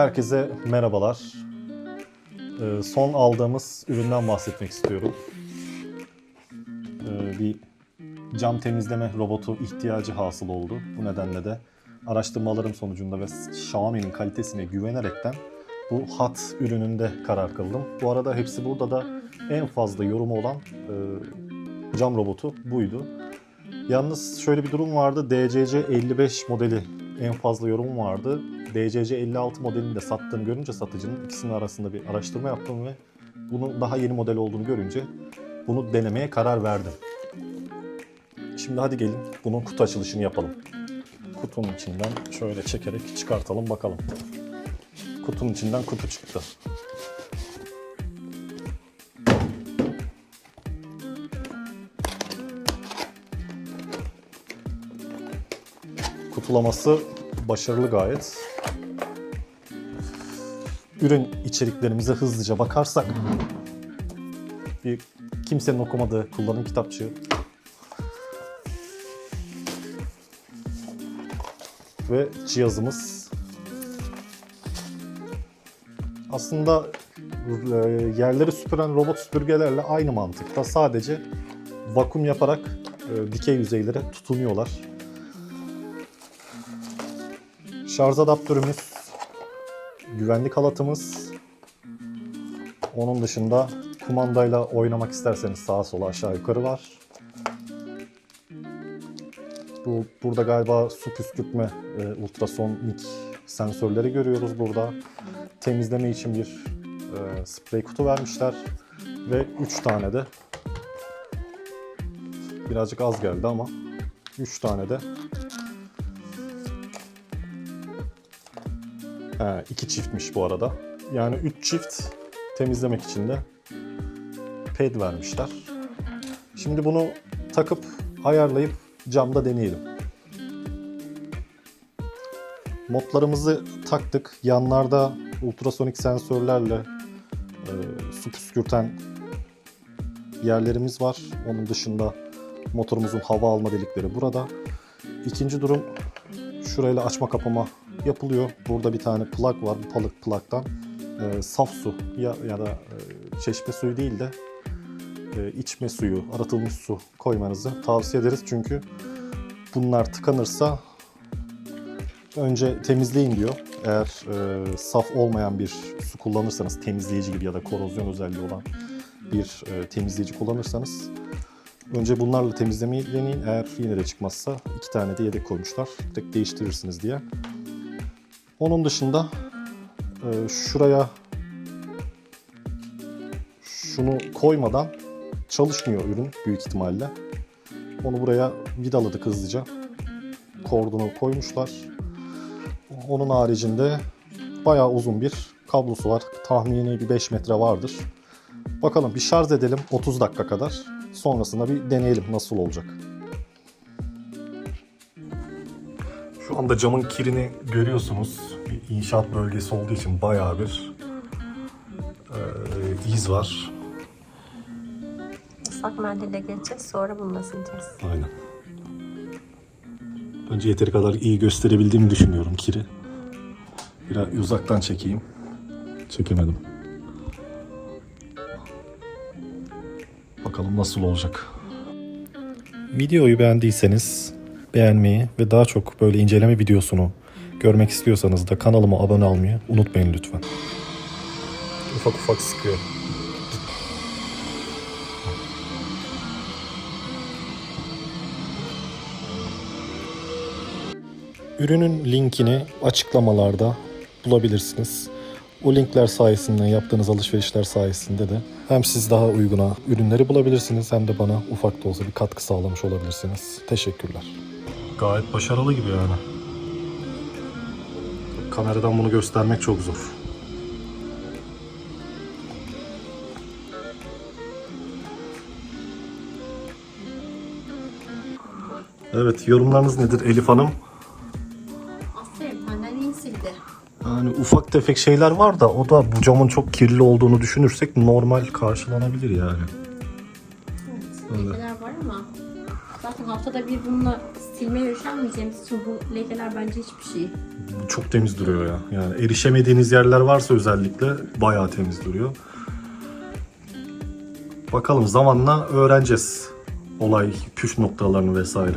Herkese merhabalar. Ee, son aldığımız üründen bahsetmek istiyorum. Ee, bir cam temizleme robotu ihtiyacı hasıl oldu. Bu nedenle de araştırmalarım sonucunda ve Xiaomi'nin kalitesine güvenerekten bu hat ürününde karar kıldım. Bu arada hepsi burada da en fazla yorumu olan e, cam robotu buydu. Yalnız şöyle bir durum vardı. DCC 55 modeli en fazla yorum vardı. DCC 56 modelini de sattığını görünce satıcının ikisinin arasında bir araştırma yaptım ve bunun daha yeni model olduğunu görünce bunu denemeye karar verdim. Şimdi hadi gelin bunun kutu açılışını yapalım. Kutunun içinden şöyle çekerek çıkartalım bakalım. Kutunun içinden kutu çıktı. Kutulaması başarılı gayet. Ürün içeriklerimize hızlıca bakarsak bir kimsenin okumadığı kullanım kitapçığı. Ve cihazımız. Aslında e, yerleri süpüren robot süpürgelerle aynı mantıkta. Sadece vakum yaparak e, dikey yüzeylere tutunuyorlar. Şarj adaptörümüz, güvenlik halatımız. Onun dışında kumandayla oynamak isterseniz sağa sola aşağı yukarı var. Bu burada galiba su püskürtme e, ultrasonik sensörleri görüyoruz burada. Temizleme için bir e, sprey kutu vermişler ve 3 tane de birazcık az geldi ama 3 tane de He, iki çiftmiş bu arada. Yani üç çift temizlemek için de ped vermişler. Şimdi bunu takıp ayarlayıp camda deneyelim. Modlarımızı taktık. Yanlarda ultrasonik sensörlerle e, su püskürten yerlerimiz var. Onun dışında motorumuzun hava alma delikleri burada. İkinci durum şurayla açma kapama yapılıyor. Burada bir tane plak var. Bu balık plaktan e, saf su ya, ya da e, çeşme suyu değil de e, içme suyu, aratılmış su koymanızı tavsiye ederiz. Çünkü bunlar tıkanırsa önce temizleyin diyor. Eğer e, saf olmayan bir su kullanırsanız temizleyici gibi ya da korozyon özelliği olan bir e, temizleyici kullanırsanız önce bunlarla temizlemeyi deneyin. Eğer yine de çıkmazsa iki tane de yedek koymuşlar. Tek değiştirirsiniz diye. Onun dışında e, şuraya şunu koymadan çalışmıyor ürün büyük ihtimalle. Onu buraya vidaladık hızlıca. Kordonu koymuşlar. Onun haricinde bayağı uzun bir kablosu var. Tahmini bir 5 metre vardır. Bakalım bir şarj edelim 30 dakika kadar. Sonrasında bir deneyelim nasıl olacak. Anda camın kirini görüyorsunuz. Bir inşaat bölgesi olduğu için bayağı bir e, iz var. Islak mendille geçeceğiz sonra bununla sileceğiz. Aynen. Önce yeteri kadar iyi gösterebildiğimi düşünüyorum kiri. Biraz uzaktan çekeyim. Çekemedim. Bakalım nasıl olacak. Videoyu beğendiyseniz beğenmeyi ve daha çok böyle inceleme videosunu görmek istiyorsanız da kanalıma abone olmayı unutmayın lütfen. Ufak ufak sıkıyor. Ürünün linkini açıklamalarda bulabilirsiniz. O linkler sayesinde yaptığınız alışverişler sayesinde de hem siz daha uyguna ürünleri bulabilirsiniz hem de bana ufak da olsa bir katkı sağlamış olabilirsiniz. Teşekkürler. Gayet başarılı gibi yani. Kameradan bunu göstermek çok zor. Evet, yorumlarınız nedir Elif Hanım? Yani ufak tefek şeyler var da o da bu camın çok kirli olduğunu düşünürsek normal karşılanabilir yani. Evet, lekeler var ama zaten haftada bir bununla silmeye üşenmeyeceğimiz için bu lekeler bence hiçbir şey. çok temiz duruyor ya. Yani erişemediğiniz yerler varsa özellikle bayağı temiz duruyor. Bakalım zamanla öğreneceğiz olay püf noktalarını vesaire.